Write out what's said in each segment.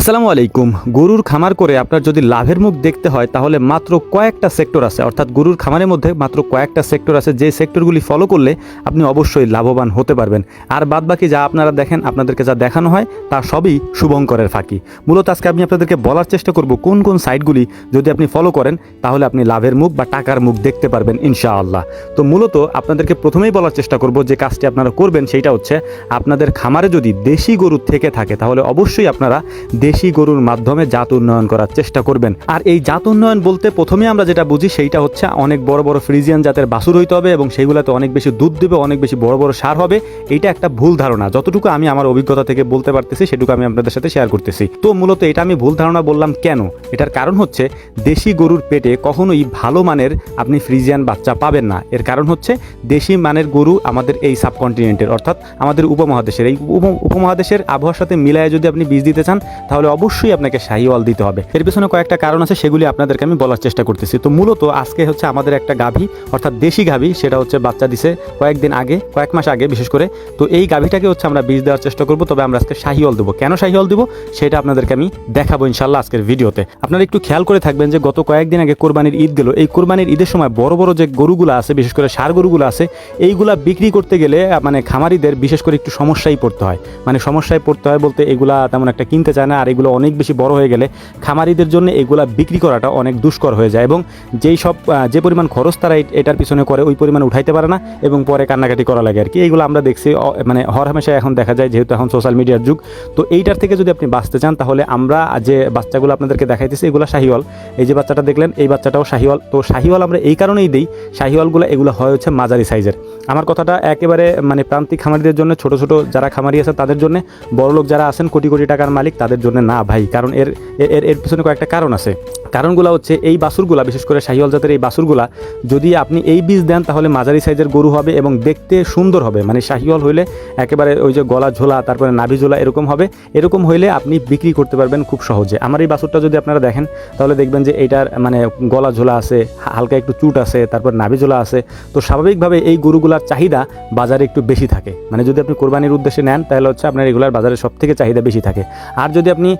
আসসালামু আলাইকুম। গরুর খামার করে আপনার যদি লাভের মুখ দেখতে হয়, তাহলে মাত্র কয়েকটা সেক্টর আছে। অর্থাৎ গরুর খামারের মধ্যে মাত্র কয়েকটা সেক্টর আছে, যে সেক্টরগুলি ফলো করলে আপনি অবশ্যই লাভবান হতে পারবেন। আর বাদবাকি যা আপনারা দেখেন, আপনাদেরকে যা দেখানো হয়, তা সবই শুভঙ্করের ফাঁকি। মূলত আজকে আমি আপনাদেরকে বলার চেষ্টা করব, কোন কোন সাইটগুলি যদি আপনি ফলো করেন, তাহলে আপনি লাভের মুখ বা টাকার মুখ দেখতে পারবেন, ইনশাআল্লাহ। তো মূলত আপনাদেরকে প্রথমেই বলার চেষ্টা করব, যে কাজটি আপনারা করবেন সেইটা হচ্ছে, আপনাদের খামারে যদি দেশি গরু থেকে থাকে, তাহলে অবশ্যই আপনারা দেশি গরুর মাধ্যমে জাত উন্নয়ন করার চেষ্টা করবেন। আর এই জাত উন্নয়ন বলতে প্রথমে আমরা যেটা বুঝি সেইটা হচ্ছে অনেক বড় বড় ফ্রিজিয়ান জাতের বাসুর হইতে হবে এবং সেইগুলোতে অনেক বেশি দুধ দেবে, অনেক বেশি বড় বড় সার হবে। এটা একটা ভুল ধারণা। যতটুকু আমি আমার অভিজ্ঞতা থেকে বলতে পারতেছি, সেটুকু আমি আপনাদের সাথে শেয়ার করতেছি। তো মূলত এটা আমি ভুল ধারণা বললাম কেন? এটার কারণ হচ্ছে দেশি গরুর পেটে কখনোই ভালো মানের আপনি ফ্রিজিয়ান বাচ্চা পাবেন না। এর কারণ হচ্ছে দেশি মানের গরু আমাদের এই সাবকন্টিনেন্টের, অর্থাৎ আমাদের উপমহাদেশের। এই উপ- উপমহাদেশের আবহাওয়ার সাথে মিলায় যদি আপনি বীজ দিতে চান তাহলে অবশ্যই আপনাকে শাহিওয়াল দিতে হবে। এর পেছনে কয়েকটা কারণ আছে, সেগুলি আপনাদেরকে আমি বলার চেষ্টা করতেছি। তো মূলত আজকে হচ্ছে আমাদের একটা গাভী, অর্থাৎ দেশি গাভী, সেটা হচ্ছে বাচ্চা দিছে কয়েকদিন আগে, কয়েক মাস আগে বিশেষ করে। তো এই গাভীটাকে হচ্ছে আমরা বীজ দেওয়ার চেষ্টা করব, তবে আমরা আজকে শাহিওয়াল দেবো। কেন শাহিওয়াল দেবো? সেটা আপনাদেরকে আমি দেখাবো ইনশাল্লাহ আজকের ভিডিওতে। আপনারা একটু খেয়াল করে থাকবেন যে গত কয়েকদিন আগে কোরবানির ঈদ গেল। এই কোরবানির ঈদের সময় বড় বড় যে গরুগুলো আছে, বিশেষ করে সার গরুগুলো আছে, এইগুলা বিক্রি করতে গেলে মানে খামারিদের বিশেষ করে একটু সমস্যায় পড়তে হয়। মানে সমস্যায় পড়তে হয় বলতে এগুলা তেমন একটা কিনতে চায় না এগুলো অনেক বেশি বড় হয়ে গেলে খামারিদের জন্য এগুলা বিক্রি করাটা অনেক দুষ্কর হয়ে যায় এবং যেই সব যে পরিমাণ খরচ তারা এটার পিছনে করে ওই পরিমাণ উঠাইতে পারে না এবং পরে কান্নাকাটি করা লাগে আর কি। এইগুলো আমরা দেখছি মানে হর হামেশা এখন দেখা যায় যেহেতু এখন সোশ্যাল মিডিয়ার যুগ। তো এইটার থেকে যদি আপনি বাঁচতে চান তাহলে আমরা যে বাচ্চাগুলো আপনাদেরকে দেখাইতেছি এগুলো শাহিওয়াল। এই যে বাচ্চাটা দেখলেন, এই বাচ্চাটাও শাহিওয়াল। তো শাহিওয়াল আমরা এই কারণেই দিই, শাহিওয়ালগুলো এগুলো হয় হচ্ছে মাঝারি সাইজের আমার কথাটা একেবারে মানে প্রান্তিক খামারিদের জন্য, ছোট ছোট যারা খামারি আছে তাদের জন্য, বড়লোক যারা আছেন কোটি কোটি টাকার মালিক তাদের জন্য না ভাই কারণ এর এর- এর পিছনে কয়েকটা কারণ আছে। কারণগুলো হচ্ছে এই বাছুরগুলা বিশেষ করে শাহিওয়াল জাতের এই বাছুরগুলা যদি আপনি এই বীজ দেন, তাহলে মাঝারি সাইজের গরু হবে এবং দেখতে সুন্দর হবে। মানে শাহিওয়াল হইলে একেবারে ওই যে গলা ঝোলা, তারপরে নাভি ঝোলা এরকম হবে। এরকম হইলে আপনি বিক্রি করতে পারবেন খুব সহজে। আমার এই বাসুরটা যদি আপনারা দেখেন, তাহলে দেখবেন যে এইটার মানে গলা ঝোলা আছে হালকা একটু চুট আছে, তারপর নাভি ঝোলা আছে। তো স্বাভাবিকভাবে এই গরুগুলার চাহিদা বাজারে একটু বেশি থাকে। মানে যদি আপনি কোরবানির উদ্দেশ্যে নেন, তাহলে হচ্ছে আপনার এগুলার বাজারে সব থেকে চাহিদা বেশি থাকে। আর যদি আপনি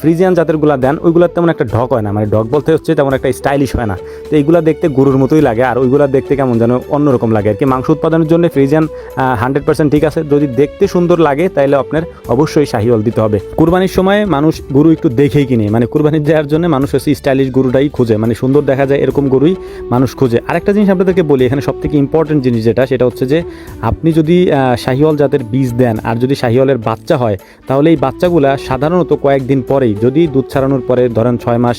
ফ্রিজিয়ান জাতেরগুলা দেন, ওইগুলার তেমন একটা ঢক হয় না। মানে ঢক বলতে হচ্ছে তেমন একটা স্টাইলিশ হয় না। তো এইগুলা দেখতে গরুর মতোই লাগে আর ওইগুলা দেখতে কেমন যেন অন্যরকম লাগে। আর কি মাংস উৎপাদনের জন্য ফ্রিজিয়ান হান্ড্রেড পার্সেন্ট ঠিক আছে। যদি দেখতে সুন্দর লাগে তাহলে আপনার অবশ্যই শাহিওয়াল দিতে হবে। কুরবানির সময় মানুষ গরু একটু দেখেই কিনে। মানে কুরবানির দেওয়ার জন্য মানুষ হচ্ছে স্টাইলিশ গরুটাই খুঁজে। মানে সুন্দর দেখা যায় এরকম গরুই মানুষ খুঁজে। আরেকটা জিনিস আপনাদেরকে বলি, এখানে সব থেকে ইম্পর্টেন্ট জিনিস যেটা, সেটা হচ্ছে যে আপনি যদি শাহিওয়াল জাতের বীজ দেন আর যদি শাহিওয়ালের বাচ্চা হয়, তাহলে এই বাচ্চাগুলা সাধারণত কয়েকদিন পরেই, যদি দুধ ছাড়ানোর পরে ধরেন ছয় মাস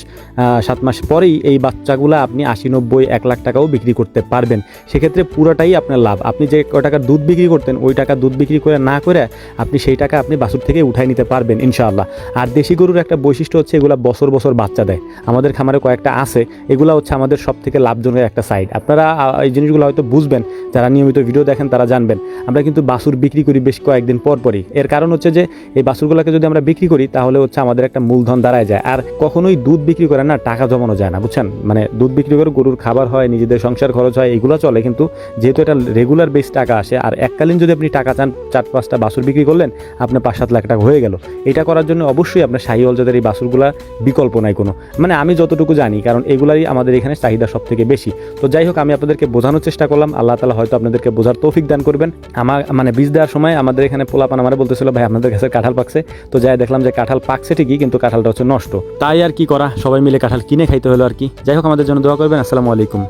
সাত মাস পরেই এই বাচ্চাগুলা আপনি আশি, নব্বই, এক লাখ টাকাও বিক্রি করতে পারবেন। সেক্ষেত্রে পুরোটাই আপনার লাভ। আপনি যে ক টাকার দুধ বিক্রি করতেন, ওই টাকা দুধ বিক্রি করে না করে আপনি সেই টাকা আপনি বাছুর থেকে উঠাই নিতে পারবেন, ইনশাআল্লাহ। আর দেশি গরুর একটা বৈশিষ্ট্য হচ্ছে এগুলা বছর বছর বাচ্চা দেয়। আমাদের খামারে কয়েকটা আছে, এগুলো হচ্ছে আমাদের সব থেকে লাভজনক একটা সাইড। আপনারা এই জিনিসগুলো হয়তো বুঝবেন, যারা নিয়মিত ভিডিও দেখেন তারা জানবেন। আমরা কিন্তু বাছুর বিক্রি করি বেশ কয়েকদিন পর পরই। এর কারণ হচ্ছে যে, এই বাছুরগুলোকে যদি আমরা বিক্রি করি, তাহলে হচ্ছে আমাদের একটা মূলধন দাঁড়ায় যায়। আর কখনোই দুধ বিক্রি করে না টাকা জমানো যায় না, বুঝছেন? মানে দুধ বিক্রি করে গরুর খাবার হয়, নিজেদের সংসার খরচ হয়, এগুলো চলে। কিন্তু যেহেতু এটা রেগুলার বেস টাকা আসে, আর এককালীন যদি আপনি টাকা চান, চার পাঁচটা বাছুর বিক্রি করলেন, আপনার পাঁচ সাত লাখ টাকা হয়ে গেল। এটা করার জন্য অবশ্যই আপনার শাহিওয়াল জাতের এই বাছুরগুলা বিকল্প নাই কোনো। মানে আমি যতটুকু জানি, কারণ এগুলাই আমাদের এখানে চাহিদা সব থেকে বেশি। তো যাই হোক, আমি আপনাদেরকে বোঝানোর চেষ্টা করলাম, আল্লাহ তালা হয়তো আপনাদেরকে বোঝার তৌফিক দান করবেন। আমার মানে বীজ দেওয়ার সময় আমাদের এখানে পোলাপান আমার বলতেছিল, ভাই, আপনাদের কাছে কাঁঠাল পাকছে। তো যাই দেখলাম যে কাঁঠাল পাকছে ঠিকই, কিন্তু কাঁঠালটা হচ্ছে নষ্ট। তাই আর কি করা, সবাই মিলে কাঁঠাল কিনে খাইতে হলো আর কি। যাই হোক আমাদের জন্য দোয়া করবেন। আসসালামু আলাইকুম।